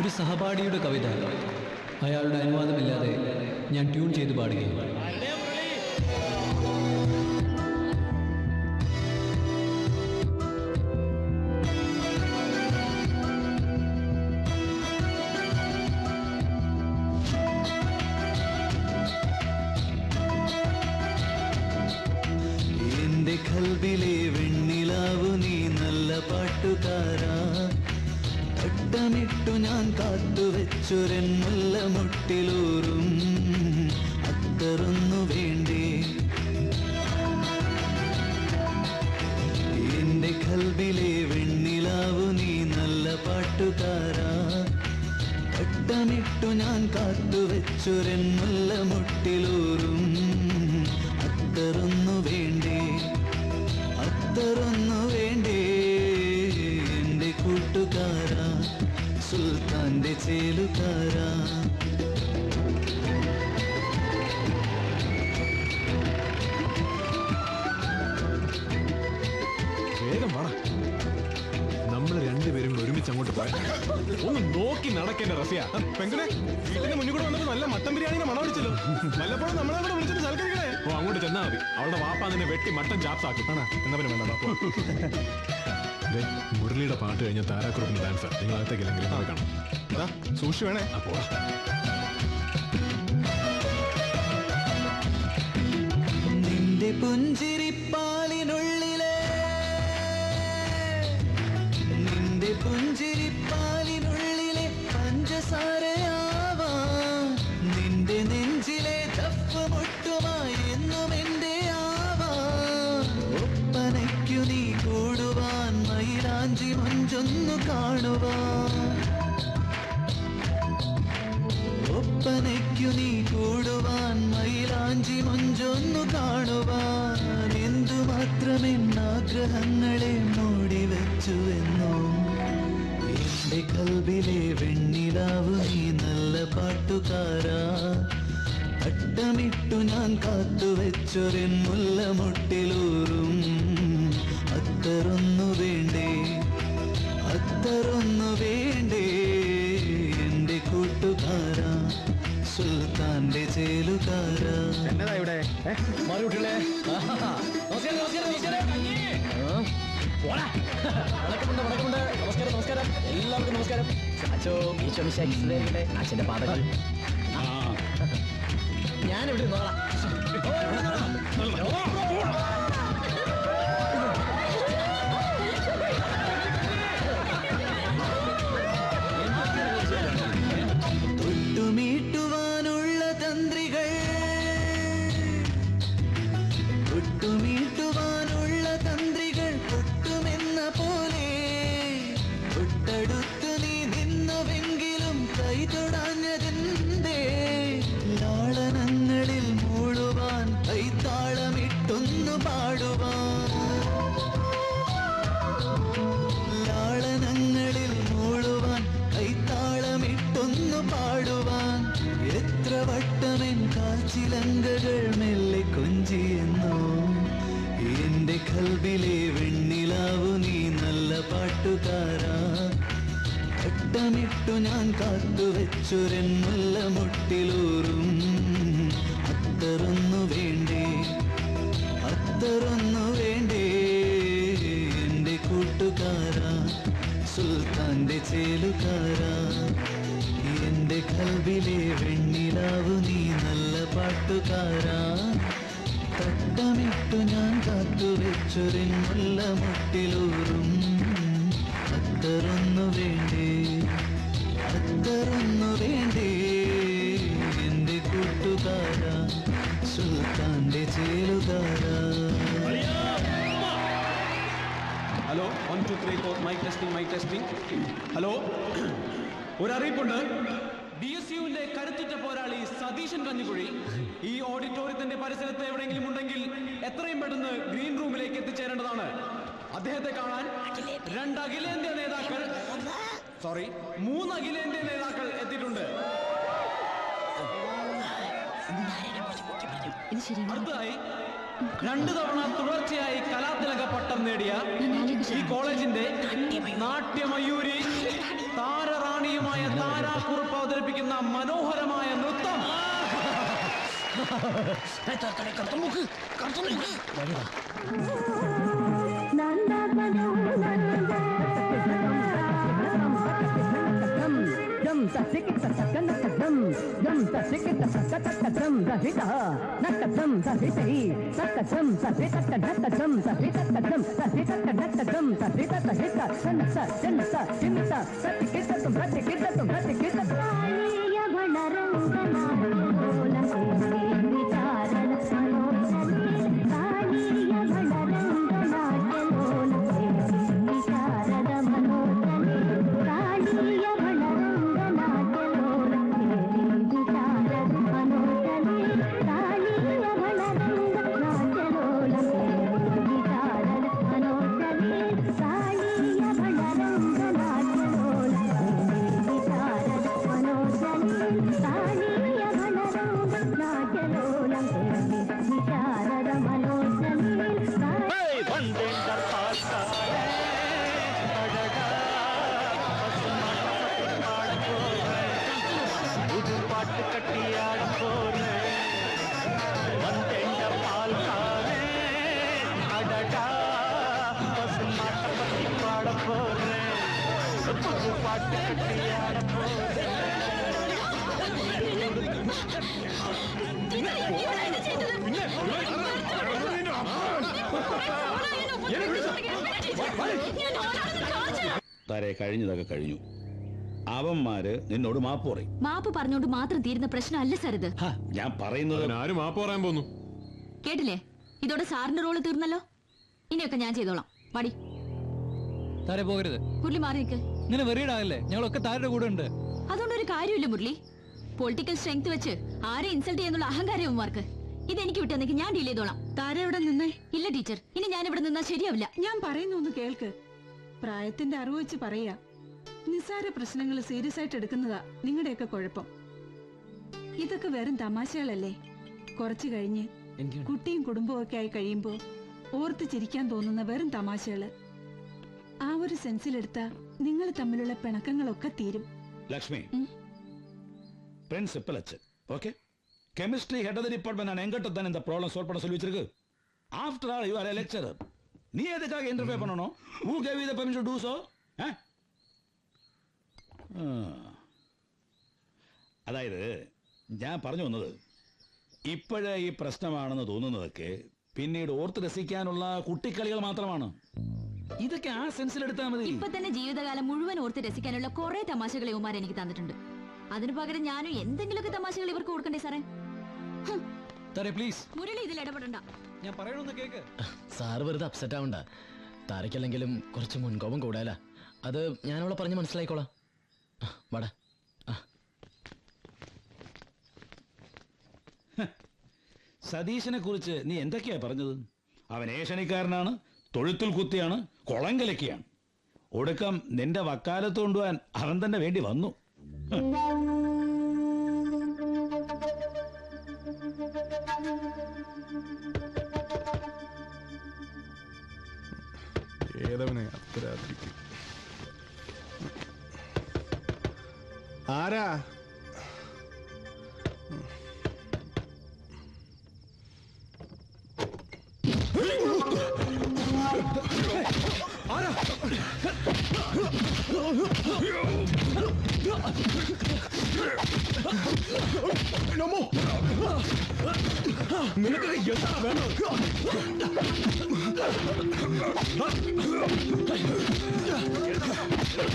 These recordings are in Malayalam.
ഒരു സഹപാഠിയുടെ കവിത. അയാളുടെ അനുവാദമില്ലാതെ ഞാൻ ട്യൂൺ ചെയ്ത് പാടുകയും. കൽവിലെ വെണ്ണിലാവു നീ നല്ല പാട്ടുകാരാ. തട്ടമിട്ടു ഞാൻ കാത്തുവെച്ചൊരൻ മുല്ല മുട്ടിലൂറും അത്തറൊന്നു വേണ്ടേ? എന്റെ കൽവിലെ വെണ്ണിലാവു നീ നല്ല പാട്ടുകാരാ. അത്തമിട്ടു ഞാൻ കാത്തുവെച്ചൊരൻ മുല്ല മുട്ടിലൂറും വേഗം വാടാ. നമ്മൾ രണ്ടുപേരും കൂടെ ഒരുമിച്ച് അങ്ങോട്ട് പോയാൽ ഒന്ന് നോക്കി നടക്കേണ്ട റസിയ. പെങ്കനെ വീട്ടിന്റെ മുന്നിൽ കൂടെ വന്നപ്പോ നല്ല മട്ടൻ ബിരിയാണിയുടെ മണം അടിച്ചല്ലോ. വല്ലപ്പോഴും നമ്മളെ കൂടെ വിളിച്ചിട്ട് സൽക്കരിക്കണേ. ഓ അങ്ങോട്ട് ചെന്നാ മതി. അവളുടെ വാപ്പ നിന്നെ വെട്ടി മട്ടൻ ചാപ്സ് ആണോ. എന്നാ പിന്നെ വേണ്ട വാപ്പ മുരളിയുടെ പാട്ട് കഴിഞ്ഞ താരാക്കുറപ്പിന് ഡാൻസർ നിങ്ങൾ അകത്തേക്കില്ലെങ്കിൽ കാണാം. സൂക്ഷിച്ചു വേണേ. അപ്പോ നിന്റെ പുഞ്ചിരിപ്പാലിനുള്ളിലെ ഒപ്പനയ്ക്കു നീ കൂടുവാൻ മൈലാഞ്ചി മഞ്ചൊന്നു കാണുവാൻ എന്തുമാത്രമെന്നാഗ്രഹങ്ങളെ മൂടി വെച്ചുവെന്നോ എന്റെ കൽവിലെ വെണ്ണിലാവ് നീ നല്ല പാട്ടുകാരാ. അട്ടമിട്ടു ഞാൻ കാത്തുവെച്ചൊരൻ മുല്ലമുട്ടിലൂറും. അത്തറൊന്നു വേണ്ടേ? അത്തറൊന്നു വേണ്ടേ? എന്റെ കൂട്ടുകാരാ. സുൽത്താന്റെ എന്നതാ ഇവിടെ? നമസ്കാരം നമസ്കാരം നമസ്കാരം. നമസ്കാരം എല്ലാവർക്കും നമസ്കാരം. ഞാൻ ഇവിടെ നോളാം ഘട്ടമിട്ടു ഞാൻ കാത്തുവെച്ചൊരൻ മുല്ല മുട്ടിലൂറും. അത്തറൊന്നു വേണ്ടേ? അത്തറൊന്നു വേണ്ടേ? എന്റെ കൂട്ടുകാരാ സുൽത്താന്റെ ചേലുകാരാ. എന്റെ കൽവിലെ വെണ്ണിലാവു നീ നല്ല പാട്ടുകാരാ. തട്ടമിട്ടു ഞാൻ കാത്തുവെച്ചൊരൻ മുല്ല മുട്ടിലൂറും. അത്തറൊന്നു വേണ്ടേ? അത്തറൊന്നു വേണ്ടേ എന്റെ കൂട്ടുകാര സുൽത്താന്റെ ചേരുകാര hello one two three four mic testing mic testing hello ഒരറിയിപ്പുണ്ട്. B S യുവിന്റെ കരുത്തുറ്റ പോരാളി സതീശൻ കഞ്ഞിക്കുഴി. ഈ ഓഡിറ്റോറിയത്തിന്റെ പരിസരത്ത് എവിടെയെങ്കിലും ഉണ്ടെങ്കിൽ എത്രയും പെട്ടെന്ന് ഗ്രീൻ റൂമിലേക്ക് എത്തിച്ചേരേണ്ടതാണ്. അദ്ദേഹത്തെ കാണാൻ രണ്ട് അഖിലേന്ത്യാ നേതാക്കൾ സോറി മൂന്ന് അഖിലേന്ത്യാ നേതാക്കൾ എത്തിയിട്ടുണ്ട്. അടുത്തതായി രണ്ടു തവണ തുടർച്ചയായി കലാതിലക പട്ടം നേടിയ ഈ കോളേജിന്റെ നാട്യമയൂരി താരറാണിയുമായ താരാക്കുറിപ്പ് അവതരിപ്പിക്കുന്ന മനോഹരമായ നൃത്തം. ऋक तक कथम सहित न कथम सहित ही न कथम सहित न कथम सहित कथम सहित न कथम सहित सहित सनस जनस चिंता सत कित तुम सत कित तुम பாட்டு கட்டி ஆட போறேன் வந்தெண்ட பால் தானே அடடா பசு மாட்டை பத்தி பாட போறேன் புது பாட்டு கட்டி താരെ കഴിഞ്ഞതൊക്കെ കഴിഞ്ഞു. അവന്മാര് നിന്നോട് മാപ്പ് പറയും. മാപ്പ് പറഞ്ഞോണ്ട് മാത്രം തീരുന്ന പ്രശ്നമല്ല സാർ ഇത് ഞാൻ പറയുന്നത് ആരും മാപ്പ് പറയാൻ പോന്നു? കേട്ടില്ലേ? ഇതോടെ സാറിന്റെ റോൾ തീർന്നല്ലോ? ഇനിയൊക്കെ ഞാൻ ചെയ്തോളാം. മടി താരെ പോകരുത്. മുരളി മാറി നിൽക്ക് ഇങ്ങനെ വെറിയിടാകല്ലേ ഞങ്ങളൊക്കെ താരുടെ കൂടെ ഉണ്ട്. അതുകൊണ്ട് ഒരു കാര്യമില്ല മുരളി. പൊളിറ്റിക്കൽ സ്ട്രെങ്ത് വെച്ച് ആരെ ഇൻസൾട്ട് ചെയ്യുന്നുള്ള അഹങ്കാരം ഇവന്മാർക്ക്. ഇതെനിക്ക് വിട്ടെന്നെങ്കിൽ ഞാൻ ഡീൽ ചെയ്തോളാം. താര ഇവിടെ നിന്നേ? ഇല്ല ടീച്ചർ. ഇനി ഞാൻ ഇവിടെ നിന്നാ ശരിയാവില്ല. ഞാൻ പറയുന്നു ഒന്ന് കേൾക്ക്. പ്രായത്തിന്റെ അറിവ് വെച്ച് പറയാ നിസാര പ്രശ്നങ്ങൾ സീരിയസ് ആയിട്ട് എടുക്കുന്നതാ നിങ്ങളുടെയൊക്കെ കുഴപ്പം. ഇതൊക്കെ വെറും തമാശകളല്ലേ? കുറച്ചു കഴിഞ്ഞ് കുട്ടിയും കുടുംബവും ഒക്കെ ആയി കഴിയുമ്പോ ഓർത്ത് ചിരിക്കാൻ തോന്നുന്ന വെറും തമാശകൾ. ആ ഒരു സെൻസിലെടുത്ത നിങ്ങൾ തമ്മിലുള്ള പിണക്കങ്ങളൊക്കെ തീരും. ലക്ഷ്മി. പ്രിൻസിപ്പൽ അച്ഛൻ. Okay chemistry head of the department நான் எங்கிட்ட தான் இந்த ப்ராப்ளம் சால்வ் பண்ண சொல்லி வச்சிருக்கு after all you are a lecturer நீ எதுக்காக இன்டர்ஃபியர் பண்ணணும் who gave you the permission to so അതായത് ഞാൻ പറഞ്ഞു വന്നത് ഇപ്പോഴേ ഈ പ്രശ്നമാണെന്ന് തോന്നുന്നതൊക്കെ പിന്നീട് ഓർത്ത് രസിക്കാനുള്ള കുട്ടിക്കളികൾ മാത്രമാണ് ഇതൊക്കെ ആ സെൻസിലെടുത്താൽ മതി ഇപ്പൊ തന്നെ ജീവിതകാലം മുഴുവൻ ഓർത്ത് രസിക്കാനുള്ള കുറെ തമാശകൾ ഇവന്മാർ എനിക്ക് തന്നിട്ടുണ്ട് അതിനു പകരം ഞാനും എന്തെങ്കിലുമൊക്കെ തമാശകൾ ഇവർക്ക് കൊടുക്കണ്ടേ സാറേ ഹും, താരെ പ്ലീസ് മുരളി ഇതിൽ ഇടപെടണ്ട. ഞാൻ പറയണമെന്ന് കേക്ക്. സാർ വെറുതെ അപ്സെറ്റ് ആവണ്ട. കുറച്ച് മുൻകോപം കൂടാല. അത് ഞാൻ അവളെ പറഞ്ഞ് മനസ്സിലായിക്കോളാം. വട. വാടാ സതീശനെ കുറിച്ച് നീ എന്തൊക്കെയാ പറഞ്ഞത്? അവൻ ഏഷണിക്കാരനാണ് തൊഴുത്തിൽ കുത്തിയാണ് കുളം കലക്കിയാണ് ഒടുക്കം നിന്റെ വക്കാലത്ത് കൊണ്ടുപോകാൻ അവൻ തന്നെ വേണ്ടി വന്നു. ഏതവനെ അർദ്ധരാത്രിക്ക് ആരാ നിനക്ക് എന്താ വേണം?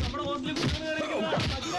നമ്മുടെ ഹോസ്റ്റലിൽ